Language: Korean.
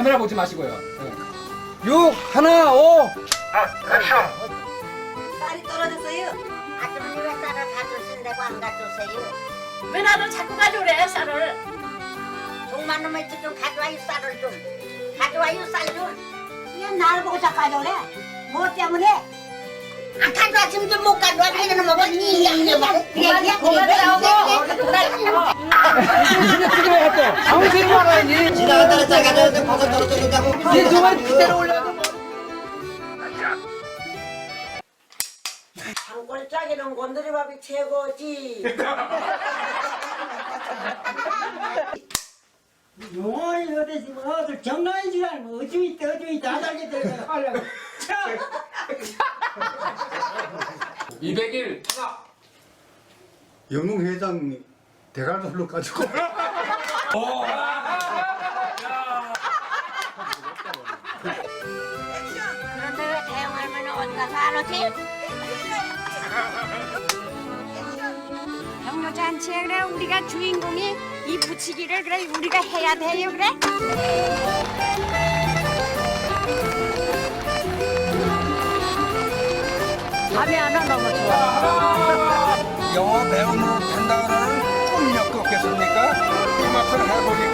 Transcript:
카메라 보지 마시고요. 네. 6 하나 5 쌀이 떨어졌어요. 아주머니 왜 쌀을 가져오신다고 안 가져오세요? 왜 나도 자꾸 가져오래 쌀을. 종만 놈의 좀 가져와요 쌀을 좀 가져와요 쌀 좀. 그냥 나를 보고 자꾸 가져오래. 뭐 때문에? 안 가져왔으면 좀못 가져와 이러는 뭐이 양념아 그래 그래 그래 찍어 야또 방송을 말하니. 지나가다가 작아졌는데 버섯 떨어졌다고 이 동안 그대로 올려도 뭐 장골짜기는 곤드리 밥이 최고지. 영원히 어디서 뭐 어들 장난인 줄 알고 어쭈 있다 어쭈 있다 안 알게 되고 하려고. 200일 하나 영웅 회장 대가리로 가지고 그런데 왜 대형 할머니는 어디 가서 안 오지? 경로 잔치에 그래? 우리가 주인공이 이 부치기를 그래? 우리가 해야 돼요 그래? 밤에 하나 너무 좋아 영화 배우로 된다는 꿈이었겠습니다 gonna have